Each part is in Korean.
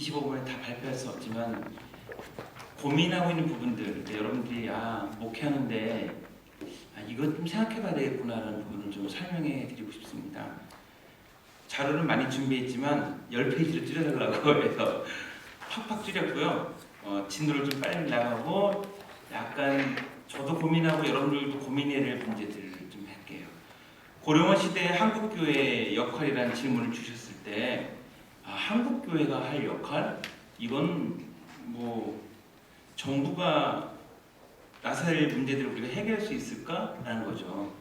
25분에 다 발표할 수 없지만 고민하고 있는 부분들 여러분들이 아 목회하는데 아, 이것 좀 생각해봐야 되겠구나라는 부분을 좀 설명해 드리고 싶습니다. 자료를 많이 준비했지만 10페이지로 줄여달라고 해서 팍팍 줄였고요. 어, 진도를 좀 빨리 나가고 약간 저도 고민하고 여러분들도 고민해야 될 문제들을 좀 할게요. 고령화 시대 한국교회의 역할이라는 질문을 주셨을 때 아, 한국 교회가 할 역할? 이건 뭐 정부가 나설 문제들을 우리가 해결할 수 있을까라는 거죠.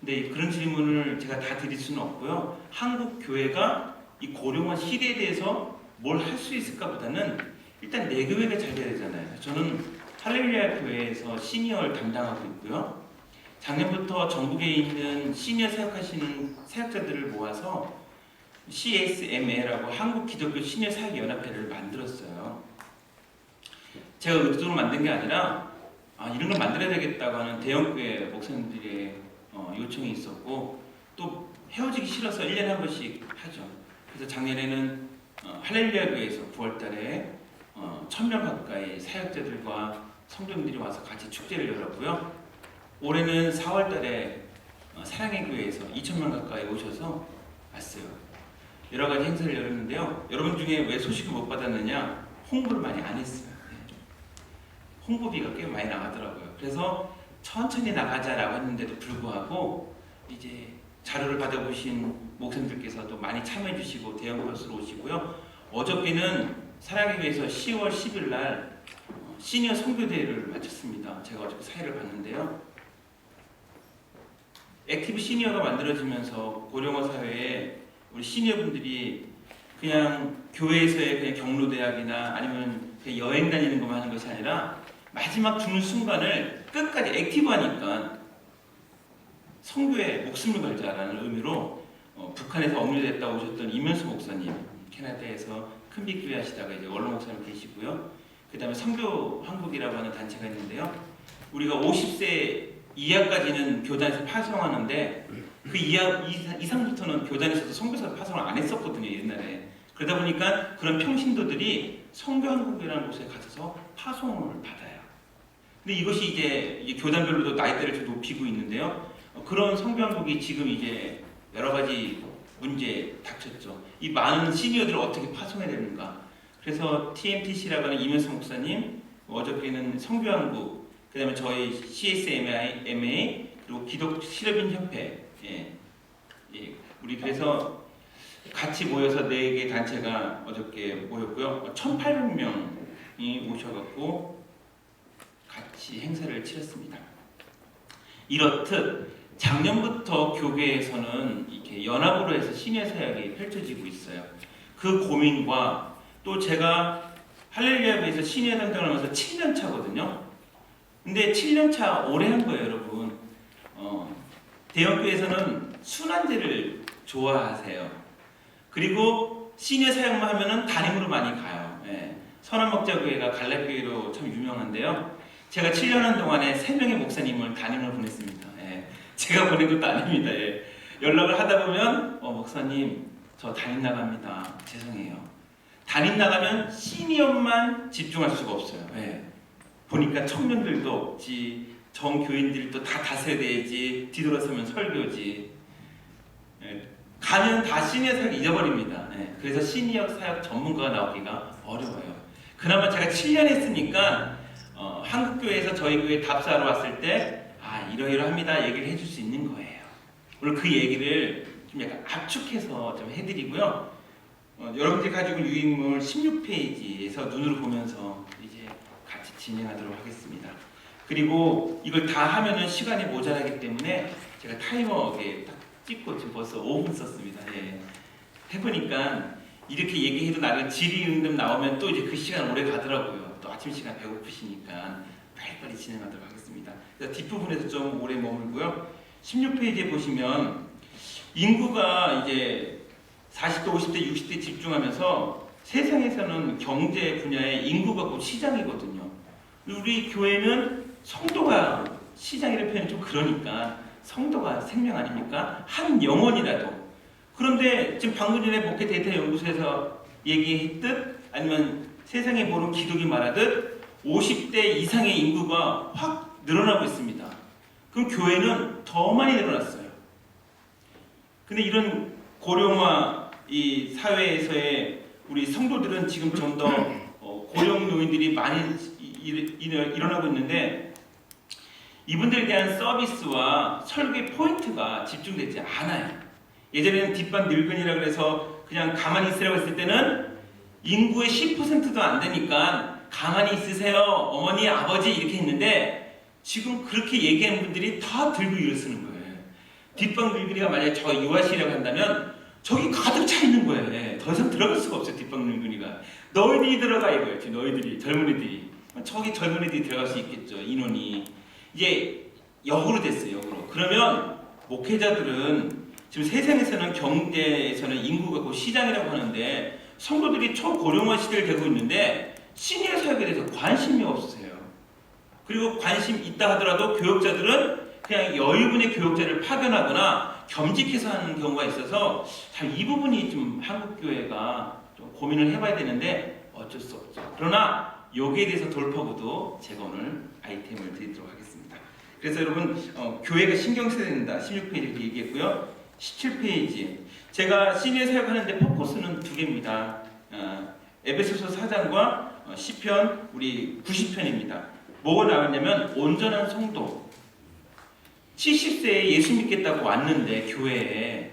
근데 그런 질문을 제가 다 드릴 수는 없고요. 한국 교회가 이 고령화 시대에 대해서 뭘 할 수 있을까보다는 일단 내 교회가 잘 돼야 되잖아요. 저는 할렐루야 교회에서 시니어를 담당하고 있고요. 작년부터 전국에 있는 시니어 사역하시는 사역자들을 모아서 CSMA라고 한국 기독교 시니어 사역 연합회를 만들었어요. 제가 의도로 만든 게 아니라 아, 이런 걸 만들어야 되겠다고 하는 대형교회 목사님들의 어, 요청이 있었고 또 헤어지기 싫어서 1년에 한 번씩 하죠. 그래서 작년에는 어, 할렐루야 교회에서 9월달에 어, 1000명 가까이 사역자들과 성도님들이 와서 같이 축제를 열었고요. 올해는 4월달에 어, 사랑의 교회에서 2,000명 가까이 오셔서 왔어요. 여러 가지 행사를 열었는데요. 여러분 중에 왜 소식을 못 받았느냐? 홍보를 많이 안 했어요. 네. 홍보비가 꽤 많이 나가더라고요. 그래서 천천히 나가자라고 했는데도 불구하고 이제 자료를 받아보신 목사님들께서도 많이 참여해 주시고 대형 버스로 오시고요. 어저께는 사랑의 교회에서 10월 10일 날 어, 시니어 선교대회를 마쳤습니다. 제가 어저께 사회를 봤는데요. 액티브 시니어가 만들어지면서 고령화 사회에 우리 시니어분들이 그냥 교회에서의 그냥 경로대학이나 아니면 여행 다니는 것만 하는 것이 아니라 마지막 죽는 순간을 끝까지 액티브하니까 성교에 목숨을 걸자라는 의미로 어, 북한에서 억류됐다 오셨던 이면수 목사님 캐나다에서 큰빛교회 하시다가 이제 원로 목사님 계시고요. 그 다음에 성교 한국이라고 하는 단체가 있는데요. 우리가 50세 이하까지는 교단에서 파송하는데 그 이하 이상- 이상부터는 교단에서도 성교사 파송을 안 했었거든요 옛날에. 그러다 보니까 그런 평신도들이 성교 한국이라는 곳에 가셔서 파송을 받아요. 근데 이것이 이제 교단별로도 나이대를 좀 높이고 있는데요. 어, 그런 성교 한국이 지금 이제 여러 가지 문제 닥쳤죠. 이 많은 시니어들을 어떻게 파송해야 되는가. 그래서 TMTC라고 하는 이면수 목사님, 어저께는 성교한국, 그 다음에 저희 CSMA, MA, 그리고 기독 실업인 협회, 예, 예, 우리 그래서 같이 모여서 네 개 단체가 어저께 모였고요. 1,800명이 오셔갖고 같이 행사를 치렀습니다. 이렇듯 작년부터 교회에서는 이렇게 연합으로 해서 시니어 사역이 펼쳐지고 있어요. 그 고민과 또 제가 할렐루야에서 시니어 담당을 하면서 7년 차거든요. 근데 7년 차 오래 한 거예요, 여러분. 어, 대형교회에서는 순환제를 좋아하세요. 그리고 시니어 사역만 하면은 담임으로 많이 가요. 예. 선한목자교회가 갈라교회로 참 유명한데요. 제가 7년 한 동안에 3명의 목사님을 담임을 보냈습니다. 예. 제가 보낸 것도 아닙니다. 예. 연락을 하다 보면 어, 목사님 저 담임 나갑니다. 죄송해요. 담임 나가면 시니어만 집중할 수가 없어요. 예. 보니까 청년들도 없지, 정교인들도 다 다세대지, 뒤돌아서면 설교지. 예. 가면 다 시니어 사역 잊어버립니다. 예. 그래서 시니어 사역 전문가가 나오기가 어려워요. 그나마 제가 7년 했으니까 어, 한국교회에서 저희 교회 답사로 왔을 때, 아, 이러이러합니다. 얘기를 해줄 수 있는 거예요. 오늘 그 얘기를 좀 약간 압축해서 좀 해드리고요. 어, 여러분들이 가지고 유인물 16페이지에서 눈으로 보면서 이제 같이 진행하도록 하겠습니다. 그리고 이걸 다 하면은 시간이 모자라기 때문에 제가 타이머에 딱 찍고 지금 벌써 5분 썼습니다. 예. 해보니까 이렇게 얘기해도 나를 질의응답 나오면 또 이제 그 시간 오래 가더라고요. 또 아침 시간 배고프시니까 빨리빨리 진행하도록 하겠습니다. 뒷부분에서 좀 오래 머물고요. 16페이지에 보시면 인구가 이제 40대, 50대, 60대 집중하면서 세상에서는 경제 분야의 인구가 곧 시장이거든요. 우리 교회는 성도가 시장이라는 표현이 좀 그러니까 성도가 생명 아닙니까? 한 영혼이라도. 그런데 지금 방금 전에 목회 데이터 연구소에서 얘기했듯 아니면 세상에 모르는 기독이 말하듯 50대 이상의 인구가 확 늘어나고 있습니다. 그럼 교회는 더 많이 늘어났어요. 근데 이런 고령화 이 사회에서의 우리 성도들은 지금 좀더 어, 고령 노인들이 많이 일어나고 있는데 이분들에 대한 서비스와 설계 포인트가 집중되지 않아요. 예전에는 뒷반 늙은이라 그래서 그냥 가만히 있으라고 했을 때는 인구의 10%도 안 되니까 가만히 있으세요. 어머니, 아버지 이렇게 했는데 지금 그렇게 얘기하는 분들이 다 들고 일어서는 거예요. 뒷방 늙은이가 만약에 저 유아시라고 한다면 저기 가득 차 있는 거예요. 예, 더 이상 들어갈 수가 없어요. 뒷방 늙은이가. 너희들이 들어가 이거였지. 너희들이 젊은이들이. 저기 젊은이들이 들어갈 수 있겠죠. 인원이. 이제 역으로 됐어요. 역으로. 그러면 목회자들은 지금 세상에서는 경제에서는 인구가 곧 시장이라고 하는데 성도들이 초고령화 시대를 되고 있는데 시니어 사역에 대해서 관심이 없으세요. 그리고 관심 있다 하더라도 교역자들은 그냥 여유분의 교역자를 파견하거나 겸직해서 하는 경우가 있어서 참 이 부분이 좀 한국 교회가 좀 고민을 해봐야 되는데 어쩔 수 없죠. 그러나 여기에 대해서 돌파구도 제가 오늘 아이템을 드리도록 하겠습니다. 그래서 여러분 어, 교회가 신경 써야 된다. 16페이지 이렇게 얘기했고요. 17페이지 제가 시니어 사역하는데 포커스는 두 개입니다. 어, 에베소서 4장과 어, 시편 우리 90편입니다. 뭐가 나왔냐면 온전한 성도 70세에 예수 믿겠다고 왔는데 교회에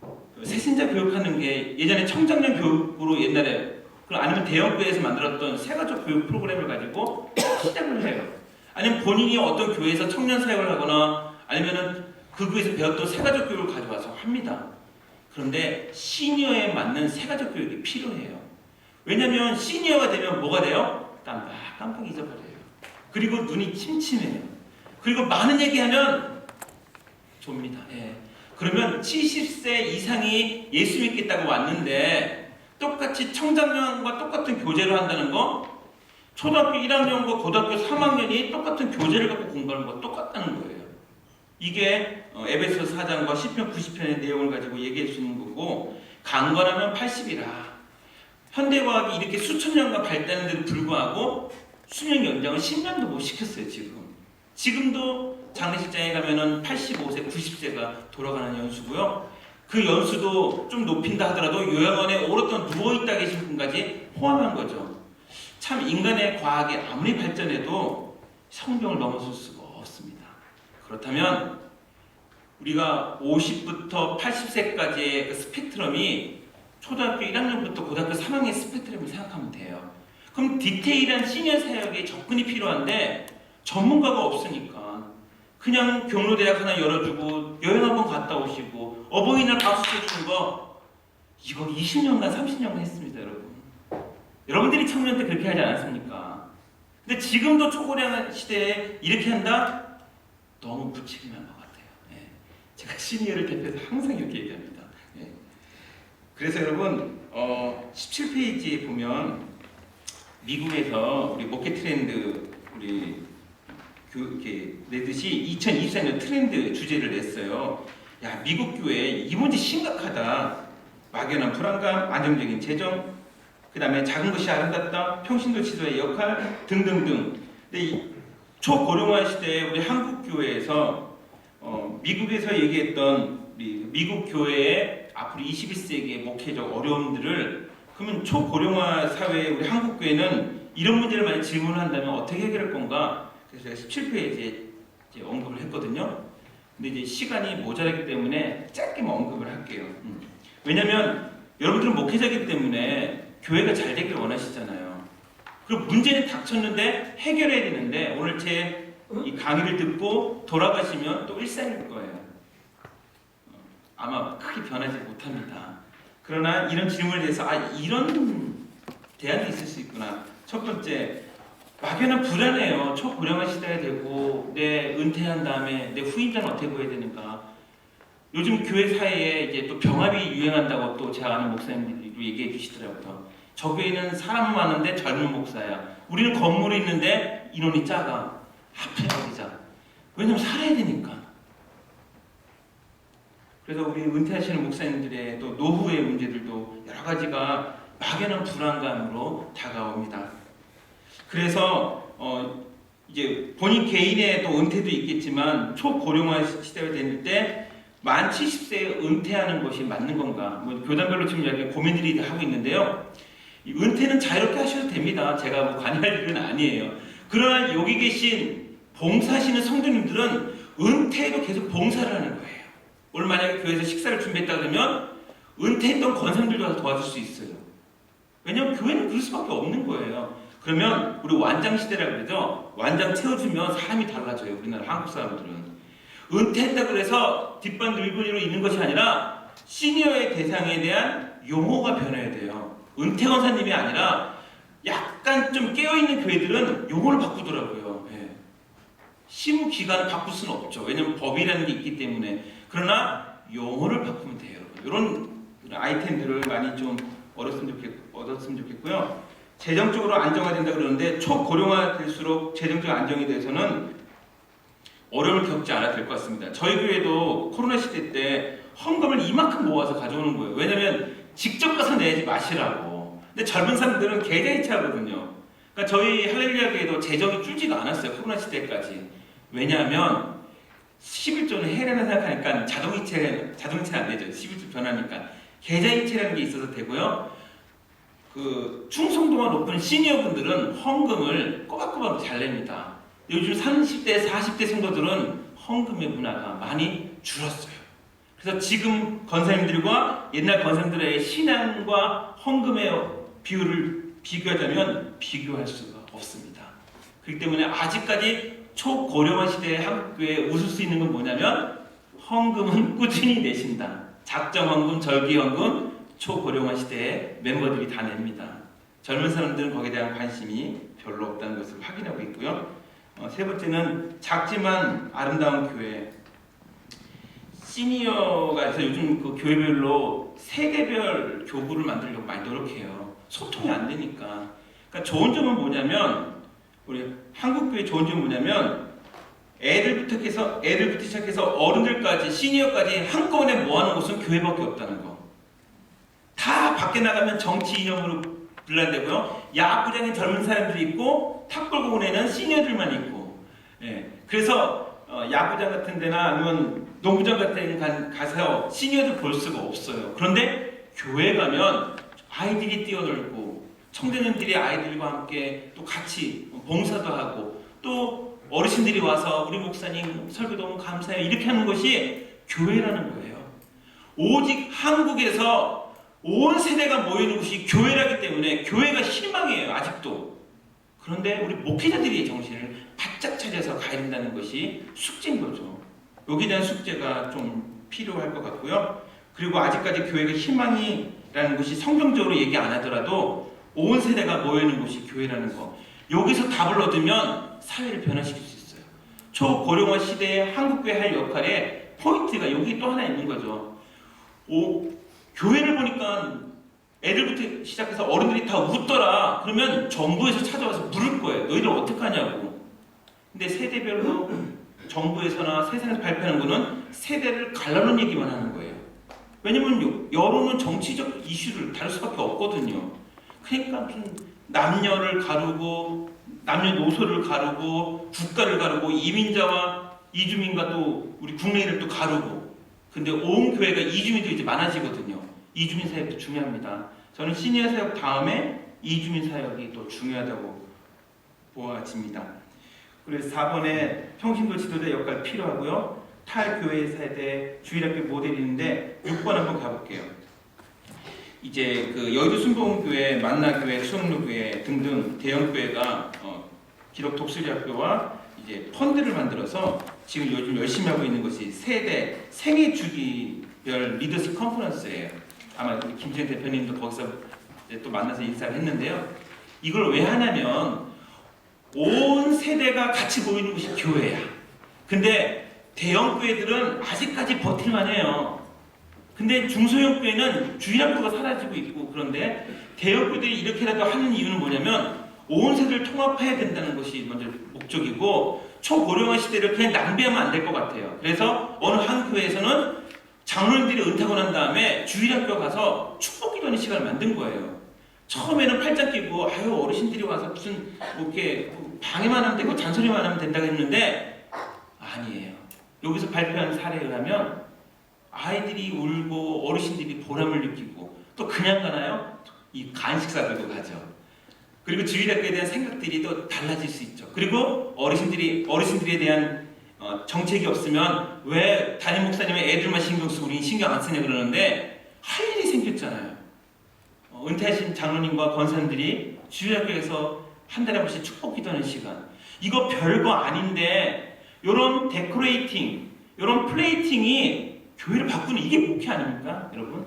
그 새신자 교육하는 게 예전에 청장년 교육으로 옛날에 그럼 아니면 대형교회에서 만들었던 새가족 교육 프로그램을 가지고 시작을 해요. 아니면 본인이 어떤 교회에서 청년 사역을 하거나 아니면은 그 교회에서 배웠던 새가족 교육을 가져와서 합니다. 그런데 시니어에 맞는 새가족 교육이 필요해요. 왜냐하면 시니어가 되면 뭐가 돼요? 깜빡 깜빡 잊어버려요. 그리고 눈이 침침해요. 그리고 많은 얘기하면 좁니다. 예. 그러면 70세 이상이 예수 믿겠다고 왔는데 똑같이 청장년과 똑같은 교재를 한다는 거 초등학교 1학년과 고등학교 3학년이 똑같은 교재를 갖고 공부하는 거 똑같다는 거예요. 이게 어, 에베소 4장과 10편 90편의 내용을 가지고 얘기해 주는 거고 강건하면 80이라. 현대과학이 이렇게 수천 년간 발달했는데도 불구하고 수명 연장을 10년도 못 시켰어요 지금. 지금도 장례식장에 가면은 85세 90세가 돌아가는 연수고요. 그 연수도 좀 높인다 하더라도 요양원에 오랫동안 누워있다 계신 분까지 포함한 거죠 참 인간의 과학이 아무리 발전해도 성경을 넘어설 수가 없습니다 그렇다면 우리가 50부터 80세까지의 그 스펙트럼이 초등학교 1학년부터 고등학교 3학년 스펙트럼을 생각하면 돼요. 그럼 디테일한 시니어 사역에 접근이 필요한데 전문가가 없으니까 그냥 경로대학 하나 열어주고 여행 한번 갔다 오시고 어버이날 박수 쳐주는 거 이거 20년간 30년간 했습니다 여러분 여러분들이 청년 때 그렇게 하지 않았습니까? 근데 지금도 초고령 시대에 이렇게 한다? 너무 무책임한 것 같아요 예. 제가 시니어를 대표해서 항상 이렇게 얘기합니다 예. 그래서 여러분 어, 17페이지에 보면 미국에서 우리 목회 트렌드 우리 교, 이렇게 내듯이 2024년 트렌드 주제를 냈어요. 야 미국 교회 이 문제 심각하다. 막연한 불안감, 안정적인 재정, 그 다음에 작은 것이 아름답다, 평신도 지도의 역할 등등등. 근데 이 초고령화 시대에 우리 한국 교회에서 어, 미국에서 얘기했던 미, 미국 교회의 앞으로 21세기의 목회적 어려움들을 그러면 초고령화 사회의 우리 한국 교회는 이런 문제를 많이 질문을 한다면 어떻게 해결할 건가? 그래서 제가 17페이지에 이제 언급을 했거든요. 근데 이제 시간이 모자라기 때문에 짧게만 언급을 할게요. 음. 왜냐면 여러분들은 목회자이기 때문에 교회가 잘 되길 원하시잖아요. 그리고 문제는 닥쳤는데 해결해야 되는데 오늘 제 이 강의를 듣고 돌아가시면 또 일상일 거예요. 어, 아마 크게 변하지 못합니다. 그러나 이런 질문에 대해서 아 이런 대안이 있을 수 있구나. 첫 번째 막연한 불안해요. 초고령화 시대가 되고 내 은퇴한 다음에 내 후임자는 어떻게 보여야 되는가. 요즘 교회 사이에 이제 또 병합이 유행한다고 또 제가 아는 목사님들이 얘기해 주시더라고요. 저 교회는 사람 많은데 젊은 목사야. 우리는 건물이 있는데 인원이 작아. 합해 버리자. 왜냐면 살아야 되니까. 그래서 우리 은퇴하시는 목사님들의 또 노후의 문제들도 여러 가지가 막연한 불안감으로 다가옵니다. 그래서 어 이제 본인 개인의 또 은퇴도 있겠지만 초고령화 시대가 됐을 때만 70세에 은퇴하는 것이 맞는 건가? 뭐 교단별로 지금 이렇게 고민들이 하고 있는데요. 이 은퇴는 자유롭게 하셔도 됩니다. 제가 뭐 관여할 일은 아니에요. 그러나 여기 계신 봉사하시는 성도님들은 은퇴도 계속 봉사를 하는 거예요. 오늘 만약에 교회에서 식사를 준비했다 그러면 은퇴했던 권사님들도 와서 도와줄 수 있어요. 왜냐하면 교회는 그럴 수밖에 없는 거예요. 그러면 우리 완장 시대라 그러죠. 완장 채워주면 사람이 달라져요. 우리나라 한국 사람들은 은퇴했다 그래서 뒷반 늙은이로 있는 것이 아니라 시니어의 대상에 대한 용어가 변해야 돼요. 은퇴 권사님이 아니라 약간 좀 깨어 있는 교회들은 용어를 바꾸더라고요. 예. 시무 기간을 바꿀 수는 없죠. 왜냐하면 법이라는 게 있기 때문에 그러나 용어를 바꾸면 돼요. 이런 아이템들을 많이 좀 얻었으면 좋겠, 얻었으면 좋겠고요. 재정적으로 안정화된다 그러는데 초고령화 될수록 재정적 안정에 대해서는 어려움을 겪지 않아도 될것 같습니다. 저희 교회도 코로나 시대 때 헌금을 이만큼 모아서 가져오는 거예요. 왜냐면 직접 가서 내지 마시라고. 근데 젊은 사람들은 계좌이체하거든요. 그러니까 저희 할렐루야 교회도 재정이 줄지가 않았어요. 코로나 시대까지. 왜냐하면 11조는 해례나 생각하니까 자동이체 자동이체는 안 되죠. 11조 변하니까 계좌이체라는 게 있어서 되고요. 그 충성도가 높은 시니어 분들은 헌금을 꼬박꼬박 잘 냅니다. 요즘 30대, 40대 성도들은 헌금의 문화가 많이 줄었어요. 그래서 지금 권사님들과 옛날 권사님들의 신앙과 헌금의 비율을 비교하자면 비교할 수가 없습니다. 그렇기 때문에 아직까지 초고령화 시대의 한국교회에 웃을 수 있는 건 뭐냐면 헌금은 꾸준히 내신다. 작정 헌금, 절기 헌금, 초고령화 시대에 멤버들이 다 냅니다. 젊은 사람들은 거기에 대한 관심이 별로 없다는 것을 확인하고 있고요. 어, 세 번째는 작지만 아름다운 교회. 시니어가 해서 요즘 그 교회별로 세대별 교구를 만들려고 많이 노력해요. 소통이 안 되니까. 그러니까 좋은 점은 뭐냐면 우리 한국 교회 좋은 점은 뭐냐면 애들부터 해서 애들부터 시작해서 어른들까지 시니어까지 한꺼번에 모아놓은 곳은 교회밖에 없다는 거. 다 밖에 나가면 정치 이념으로 분란되고요. 야구장에 젊은 사람들이 있고 탁골공원에는 시니어들만 있고. 예. 그래서 어, 야구장 같은 데나 아니면 농구장 같은 데 가- 가서 시니어들 볼 수가 없어요. 그런데 교회 가면 아이들이 뛰어놀고 청소년들이 아이들과 함께 또 같이 봉사도 하고 또 어르신들이 와서 우리 목사님 설교 너무 감사해요 이렇게 하는 것이 교회라는 거예요. 오직 한국에서 온 세대가 모이는 곳이 교회라기 때문에 교회가 희망이에요 아직도. 그런데 우리 목회자들이 정신을 바짝 차려서 가야 된다는 것이 숙제인 거죠. 여기에 대한 숙제가 좀 필요할 것 같고요. 그리고 아직까지 교회가 희망이라는 것이 성경적으로 얘기 안 하더라도 온 세대가 모이는 곳이 교회라는 거. 여기서 답을 얻으면 사회를 변화시킬 수 있어요. 초고령화 시대에 한국교회 할 역할에 포인트가 여기 또 하나 있는 거죠. 오, 교회를 보니까 애들부터 시작해서 어른들이 다 웃더라. 그러면 정부에서 찾아와서 물을 거예요. 너희들 어떡하냐고. 근데 세대별로 정부에서나 세상에서 발표하는 거는 세대를 갈라놓은 얘기만 하는 거예요. 왜냐면 여- 여론은 정치적 이슈를 다룰 수밖에 없거든요. 그러니까 무슨 남녀를 가르고 남녀노소를 가르고 국가를 가르고 이민자와 이주민과 또 우리 국내인을 또 가르고 근데 온 교회가 이주민도 이제 많아지거든요. 이주민 사역도 중요합니다. 저는 시니어 사역 다음에 이주민 사역이 또 중요하다고 보아집니다. 그래서 4번에 평신도 지도자 역할 필요하고요. 탈교회 세대 주일학교 모델이 있는데 6번 한번 가볼게요. 이제 그 여의도 순복음교회, 만나교회, 수영로교회 등등 대형교회가 어, 기록 독수리학교와 이제 펀드를 만들어서 지금 요즘 열심히 하고 있는 것이 세대 생애 주기별 리더십 컨퍼런스예요. 아마 김지현 대표님도 거기서 또 만나서 인사를 했는데요. 이걸 왜 하냐면 온 세대가 같이 모이는 곳이 교회야. 근데 대형 교회들은 아직까지 버틸만 해요. 근데 중소형 교회는 주일학교가 사라지고 있고 그런데 대형 교회들이 이렇게라도 하는 이유는 뭐냐면 온 세대를 통합해야 된다는 것이 먼저 목적이고 초고령화 시대를 그냥 낭비하면 안 될 것 같아요. 그래서 어느 한 교회에서는 장로님들이 은퇴하고 난 다음에 주일학교 가서 축복기도하는 시간을 만든 거예요. 처음에는 팔짱 끼고 아유 어르신들이 와서 무슨 뭐 이렇게 방해만 하면 되고 잔소리만 하면 된다고 했는데 아니에요. 여기서 발표한 사례에 의하면 아이들이 울고 어르신들이 보람을 느끼고 또 그냥 가나요? 이 간식 사들고 가죠. 그리고 주일학교에 대한 생각들이 또 달라질 수 있죠. 그리고 어르신들이 어르신들에 대한 어, 정책이 없으면 왜 담임 목사님의 애들만 신경 쓰고 우리 신경 안 쓰냐 그러는데 할 일이 은퇴하신 장로님과 권사님들이 주일학교에서 한 달에 한 번씩 축복 기도하는 시간. 이거 별거 아닌데 이런 데코레이팅, 이런 플레이팅이 교회를 바꾸는 이게 목회 아닙니까, 여러분?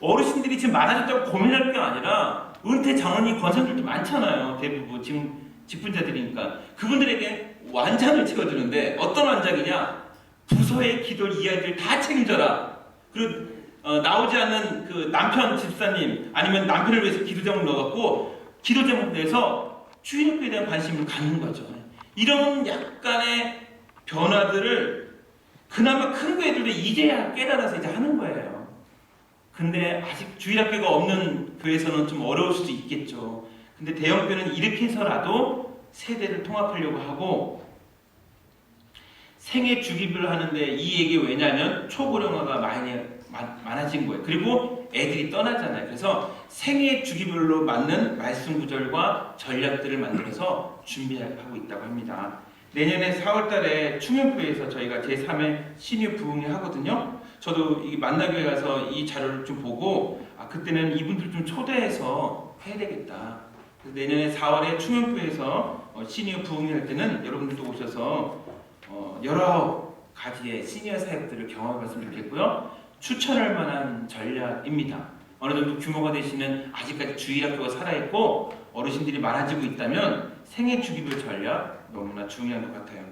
어르신들이 지금 많아졌다고 고민할 게 아니라 은퇴 장로님 권사님들도 많잖아요. 대부분 지금 직분자들이니까 그분들에게 완장을 찍어주는데 어떤 완장이냐? 부서의 기도 이야기를 다 책임져라. 그리고 어, 나오지 않는 그 남편 집사님 아니면 남편을 위해서 기도 제목 넣어갖고 기도 제목 내서 주일학교에 대한 관심을 갖는 거죠. 이런 약간의 변화들을 그나마 큰 교회들도 이제야 깨달아서 이제 하는 거예요. 근데 아직 주일학교가 없는 교회에서는 좀 어려울 수도 있겠죠. 근데 대형교회는 이렇게 해서라도 세대를 통합하려고 하고 생애 주기별로 하는데 이 얘기 왜냐면 초고령화가 많이 많- 많아진 거예요. 그리고 애들이 떠나잖아요. 그래서 생애 주기별로 맞는 말씀 구절과 전략들을 만들어서 준비하고 있다고 합니다. 내년에 4월달에 충영교회에서 저희가 제3회 신유 부흥회 하거든요. 저도 이 만나교회 가서 이 자료를 좀 보고 아 그때는 이분들 좀 초대해서 해야 되겠다. 그래서 내년에 4월에 충영교회에서 어, 시니어 부흥회 할 때는 여러분들도 오셔서 어, 여러 가지의 시니어 사역들을 경험해봤으면 좋겠고요. 추천할 만한 전략입니다. 어느 정도 규모가 되시는 아직까지 주일학교가 살아있고 어르신들이 많아지고 있다면 생애 주기별 전략 너무나 중요한 것 같아요.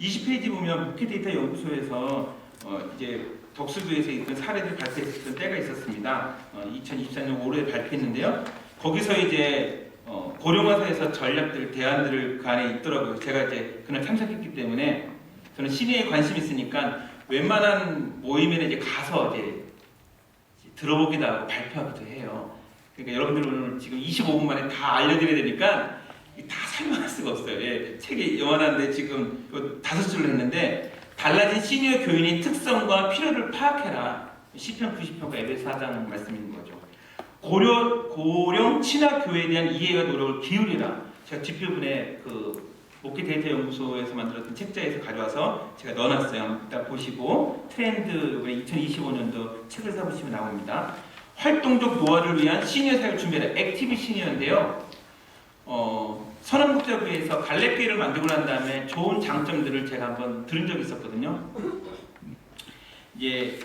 20페이지 보면 목회데이터 연구소에서 어, 이제 덕수교에서 있던 사례들 발표했던 때가 있었습니다. 어, 2024년 5월에 발표했는데요. 거기서 이제 어, 고령화사에서 전략들, 대안들을 그 안에 있더라고요. 제가 이제 그날 참석했기 때문에 저는 시내에 관심 있으니까 웬만한 모임에는 이제 가서 이제 들어보기도 하고 발표하기도 해요. 그러니까 여러분들 오늘 지금 25분 만에 다 알려드려야 되니까 다 설명할 수가 없어요. 예, 책이 요만한데 지금 다섯 줄로 했는데 달라진 시니어 교인의 특성과 필요를 파악해라. 시편 90편과 에베소 4장 말씀인 거죠. 고려 고령 친화 교회에 대한 이해와 노력을 기울이라. 제가 뒷부분에 그 목회 데이터 연구소에서 만들었던 책자에서 가져와서 제가 넣어놨어요. 이따 보시고 트렌드 2025년도 책을 사보시면 나옵니다. 활동적 노화를 위한 시니어 사역을 준비해라. 액티브 시니어인데요. 어, 선한국제부에서 갈래교회를 만들고 난 다음에 좋은 장점들을 제가 한번 들은 적이 있었거든요. 이제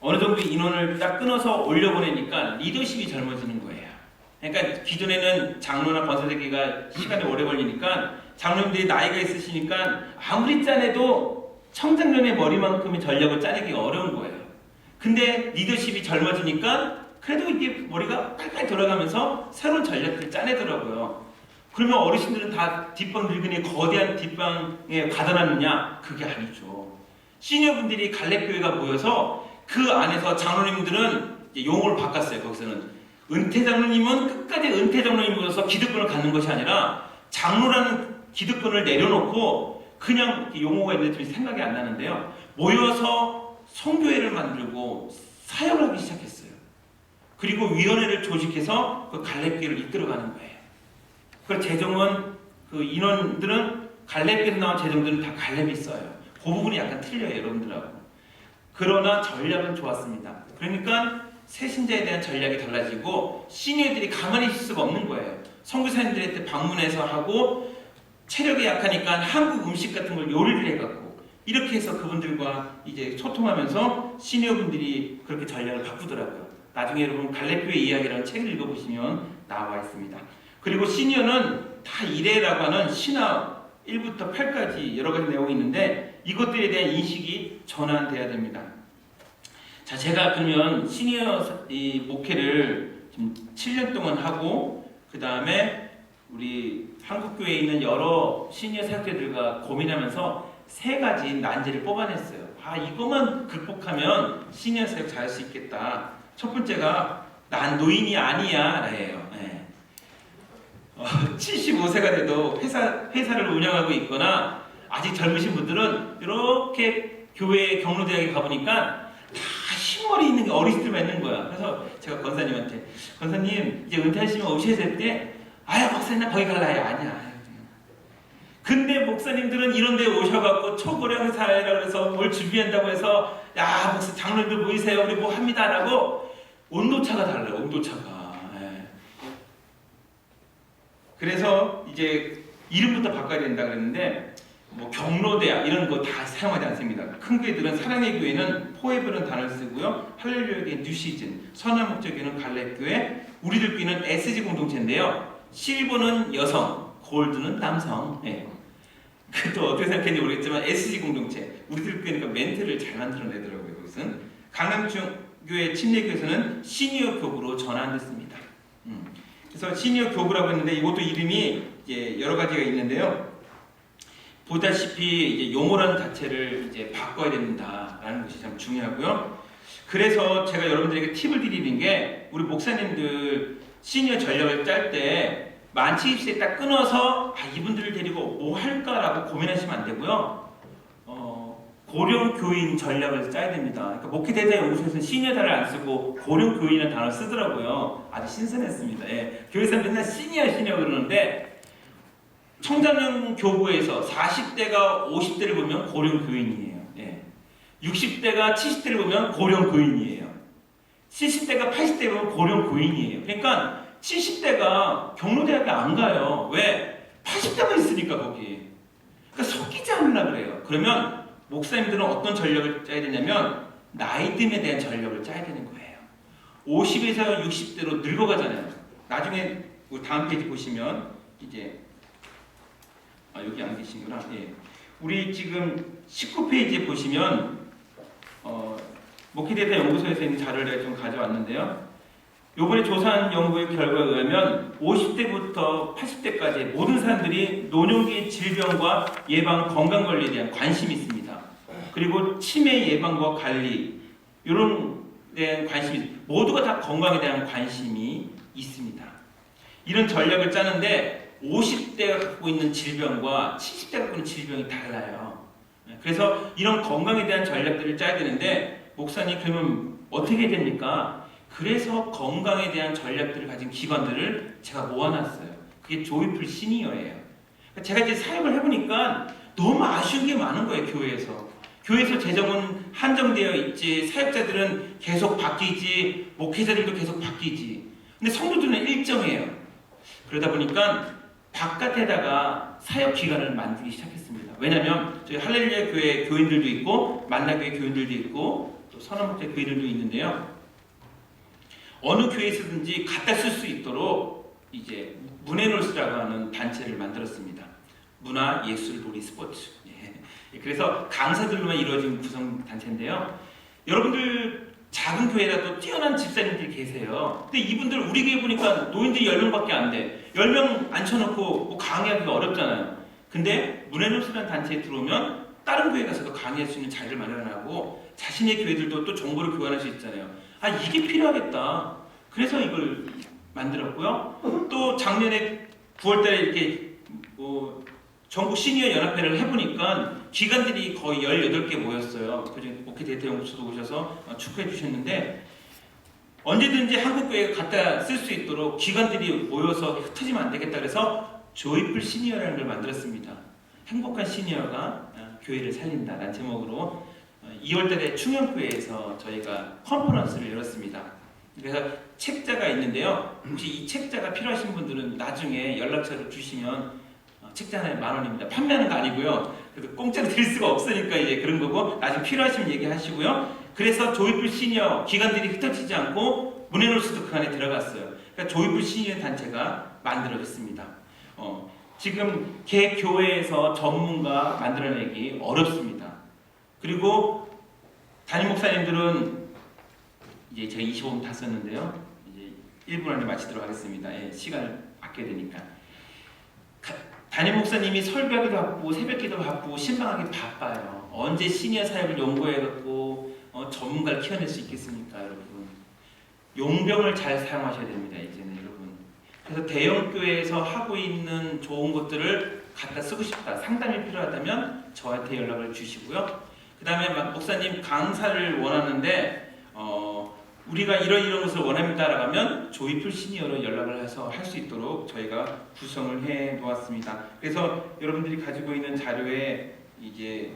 어느 정도 인원을 딱 끊어서 올려보내니까 리더십이 젊어지는 거예요. 그러니까 기존에는 장로나 권사되기가 시간이 오래 걸리니까 장로님들이 나이가 있으시니까 아무리 짜내도 청장년의 머리만큼의 전략을 짜내기 어려운 거예요. 근데 리더십이 젊어지니까 그래도 이게 머리가 빨빨 돌아가면서 새로운 전략들을 짜내더라고요. 그러면 어르신들은 다 뒷방 늙은이 거대한 뒷방에 가둬놨느냐? 그게 아니죠. 시니어분들이 갈래교회가 모여서 그 안에서 장로님들은 용어를 바꿨어요. 거기서는 은퇴 장로님은 끝까지 은퇴 장로님 모여서 기득권을 갖는 것이 아니라 장로라는 기득권을 내려놓고 그냥 용어가 있는데 좀 생각이 안 나는데요. 모여서 성교회를 만들고 사역을 하기 시작했어요. 그리고 위원회를 조직해서 그 갈래교회를 이끌어가는 거예요. 그 재정은 그 인원들은 갈래교에서 나온 재정들은 다 갈래비 써요. 그 부분이 약간 틀려요, 여러분들하고. 그러나 전략은 좋았습니다. 그러니까 새신자에 대한 전략이 달라지고 시니어들이 가만히 있을 수가 없는 거예요. 선교사님들한테 방문해서 하고 체력이 약하니까 한국 음식 같은 걸 요리를 해갖고 이렇게 해서 그분들과 이제 소통하면서 시니어분들이 그렇게 전략을 바꾸더라고요. 나중에 여러분 갈래교회 이야기라는 책을 읽어보시면 나와 있습니다. 그리고 시니어는 다 이래라고 하는 신화 1부터 8까지 여러 가지 내용이 있는데 이것들에 대한 인식이 전환돼야 됩니다. 자, 제가 그러면 시니어 이 목회를 좀 7년 동안 하고 그 다음에 우리 한국교회에 있는 여러 시니어 사역자들과 고민하면서 세 가지 난제를 뽑아냈어요. 아, 이것만 극복하면 시니어 사역 잘 할 수 있겠다. 첫 번째가 난 노인이 아니야. 라예요. 예. 75세가 돼도 회사 회사를 운영하고 있거나 아직 젊으신 분들은 이렇게 교회 경로대학에 가보니까 다 흰머리 있는 게 어르신들만 있는 거야. 그래서 제가 권사님한테 권사님 이제 은퇴하시면 오셔야 될 때 아야 목사님 나 거기 갈라요. 아니야. 근데 목사님들은 이런 데 오셔갖고 초고령 사회라 그래서 뭘 준비한다고 해서 야 목사 장로님들 모이세요. 우리 뭐 합니다 라고 온도차가 달라요 온도차가. 예. 그래서 이제 이름부터 바꿔야 된다 그랬는데 뭐 경로대학 이런 거 다 사용하지 않습니다. 큰 교회들은 사랑의 교회는 포에브는 단어를 쓰고요. 할렐루야 교회 뉴시즌 선한 목적 교회는 갈렙 교회 우리들 교회는 SG 공동체인데요 실버는 여성 골드는 남성. 예. 그또 어떻게 생각했는지 모르겠지만 SG 공동체. 우리들 교회니까 멘트를 잘 만들어내더라고요 그것은. 강남중교회 침례교에서는 시니어 교구로 전환됐습니다. 음. 그래서 시니어 교구라고 했는데 이것도 이름이 이제 여러 가지가 있는데요. 보다시피 이제 용어라는 자체를 이제 바꿔야 된다라는 것이 참 중요하고요. 그래서 제가 여러분들에게 팁을 드리는 게 우리 목사님들 시니어 전략을 짤 때 만 70세 딱 끊어서 아, 이분들을 데리고 뭐 할까라고 고민하시면 안 되고요. 어, 고령 교인 전략을 짜야 됩니다. 그러니까 목회 대대 연구소에서는 시니어 단어를 안 쓰고 고령 교인이라는 단어를 쓰더라고요. 아주 신선했습니다. 예. 교회에서 맨날 시니어 시니어 그러는데 청자년 교부에서 40대가 50대를 보면 고령 교인이에요. 예. 60대가 70대를 보면 고령 교인이에요. 70대가 80대 보면 고령 교인이에요. 그러니까 70대가 경로대학에 안 가요. 왜? 80대가 있으니까 거기. 그러니까 섞이지 않으려 그래요. 그러면 목사님들은 어떤 전략을 짜야 되냐면 나이듦에 대한 전략을 짜야 되는 거예요. 50에서 60대로 늙어가잖아요. 나중에 우리 다음 페이지 보시면 이제 아 여기 안 계신구나. 예. 우리 지금 19페이지에 보시면 어, 목회대사 연구소에서 있는 자료를 좀 가져왔는데요. 요번에 조사한 연구의 결과에 의하면 50대부터 80대까지 모든 사람들이 노년기 질병과 예방 건강 관리에 대한 관심이 있습니다. 그리고 치매 예방과 관리 이런 데 관심이 모두가 다 건강에 대한 관심이 있습니다. 이런 전략을 짜는데 50대가 갖고 있는 질병과 70대가 갖고 있는 질병이 달라요. 그래서 이런 건강에 대한 전략들을 짜야 되는데 목사님 그러면 어떻게 됩니까? 그래서 건강에 대한 전략들을 가진 기관들을 제가 모아놨어요. 그게 조이풀 시니어예요. 제가 이제 사역을 해보니까 너무 아쉬운 게 많은 거예요, 교회에서. 교회에서 재정은 한정되어 있지, 사역자들은 계속 바뀌지, 목회자들도 계속 바뀌지. 근데 성도들은 일정해요. 그러다 보니까 바깥에다가 사역 기관을 만들기 시작했습니다. 왜냐하면 저희 할렐루야 교회 교인들도 있고, 만나교회 교인들도 있고, 또 선언목자 교인들도 있는데요. 어느 교회에서든지 갖다 쓸 수 있도록 이제 문해놀스라고 하는 단체를 만들었습니다. 문화, 예술, 놀이, 스포츠. 예. 그래서 강사들로만 이루어진 구성 단체인데요. 여러분들 작은 교회라도 뛰어난 집사님들이 계세요. 근데 이분들 우리 교회 보니까 노인들이 10명밖에 안 돼. 10명 앉혀놓고 뭐 강의하기가 어렵잖아요. 근데 문해놀스라는 단체에 들어오면 다른 교회 가서도 강의할 수 있는 자리를 마련하고 자신의 교회들도 또 정보를 교환할 수 있잖아요. 아 이게 필요하겠다. 그래서 이걸 만들었고요. 또 작년에 9월달에 이렇게 뭐 전국 시니어 연합회를 해보니까 기관들이 거의 18개 모였어요. 그중에 목회 대표 연구소도 오셔서 축하해 주셨는데 언제든지 한국교회가 갖다 쓸 수 있도록 기관들이 모여서 흩어지면 안 되겠다 그래서 조이풀 시니어라는 걸 만들었습니다. 행복한 시니어가 교회를 살린다라는 제목으로 2월달에 충영교회에서 저희가 컨퍼런스를 열었습니다. 그래서 책자가 있는데요. 혹시 이 책자가 필요하신 분들은 나중에 연락처를 주시면 어, 책자 하나에 만 원입니다. 판매하는 거 아니고요. 그래서 공짜로 드릴 수가 없으니까 이제 그런 거고 나중에 필요하시면 얘기하시고요. 그래서 조이풀 시니어 기관들이 흩어지지 않고 문해놀스도 그 안에 들어갔어요. 그러니까 조이풀 시니어 단체가 만들어졌습니다. 어, 지금 개 교회에서 전문가 만들어내기 어렵습니다. 그리고 담임 목사님들은 이제 제가 25분 다 썼는데요. 이제 1분 안에 마치도록 하겠습니다. 예, 시간을 아껴야 되니까. 담임 목사님이 설교하기도 바쁘고 새벽기도 바쁘고 신방하기 바빠요. 언제 시니어 사역을 연구해갖고 어, 전문가를 키워낼 수 있겠습니까, 여러분? 용병을 잘 사용하셔야 됩니다, 이제는 여러분. 그래서 대형 교회에서 하고 있는 좋은 것들을 갖다 쓰고 싶다. 상담이 필요하다면 저한테 연락을 주시고요. 그 다음에 목사님 강사를 원하는데 어, 우리가 이런 이런 것을 원합니다라고 하면 조이풀 시니어로 연락을 해서 할 수 있도록 저희가 구성을 해 놓았습니다. 그래서 여러분들이 가지고 있는 자료에 이제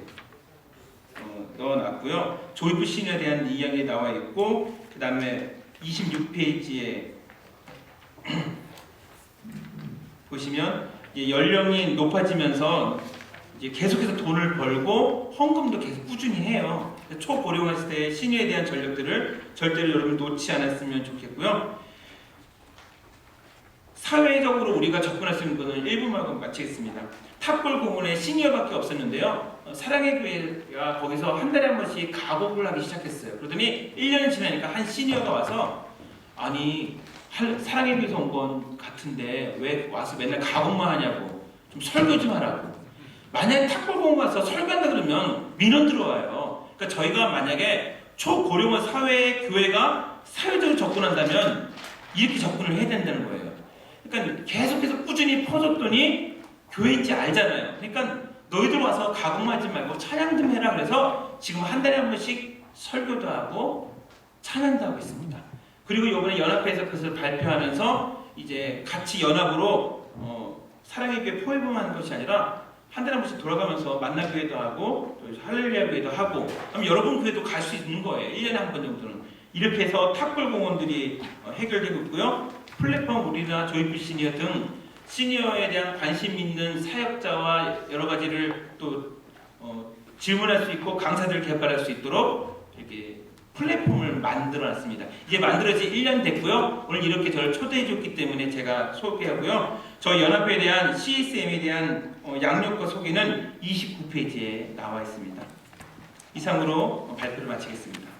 어, 넣어놨고요. 조이풀 시니어에 대한 이야기 나와 있고 그 다음에 26페이지에 보시면 연령이 높아지면서 계속해서 돈을 벌고 헌금도 계속 꾸준히 해요. 초고령화 시대의 시니어에 대한 전력들을 절대로 여러분 놓지 않았으면 좋겠고요. 사회적으로 우리가 접근할 수 있는 것은 1분만 마치겠습니다. 탑골 공원에 시니어밖에 없었는데요. 어, 사랑의 교회가 거기서 한 달에 한 번씩 가곡을 하기 시작했어요. 그러더니 1년이 지나니까 한 시니어가 와서 아니 할- 사랑의 교회에서 같은데 왜 와서 맨날 가곡만 하냐고 좀 설교 좀 하라고 만약에 탁골공원 가서 설교한다 그러면 민원 들어와요. 그러니까 저희가 만약에 초고령화 사회 교회가 사회적으로 접근한다면 이렇게 접근을 해야 된다는 거예요. 그러니까 계속해서 꾸준히 퍼졌더니 교회인지 알잖아요. 그러니까 너희들 와서 가곡만 하지 말고 찬양 좀 해라 그래서 지금 한 달에 한 번씩 설교도 하고 찬양도 하고 있습니다. 그리고 이번에 연합회에서 그것을 발표하면서 이제 같이 연합으로 어, 사랑의 교회 포획만 하는 것이 아니라 한 달에 한 번씩 돌아가면서 만나 교회도 하고 또 할렐루야 교회도 하고 그럼 여러분 교회도 갈 수 있는 거예요. 1년에 한 번 정도는. 이렇게 해서 탑골 공원들이 어, 해결되고 있고요. 플랫폼 우리나 조이풀 시니어 등 시니어에 대한 관심 있는 사역자와 여러 가지를 또 어, 질문할 수 있고 강사들을 개발할 수 있도록 이렇게 플랫폼을 만들어 놨습니다. 이제 만들어진 1년 됐고요. 오늘 이렇게 저를 초대해 줬기 때문에 제가 소개하고요. 저희 연합회에 대한 CSM에 대한 어, 양력과 소개는 29페이지에 나와 있습니다. 이상으로 발표를 마치겠습니다.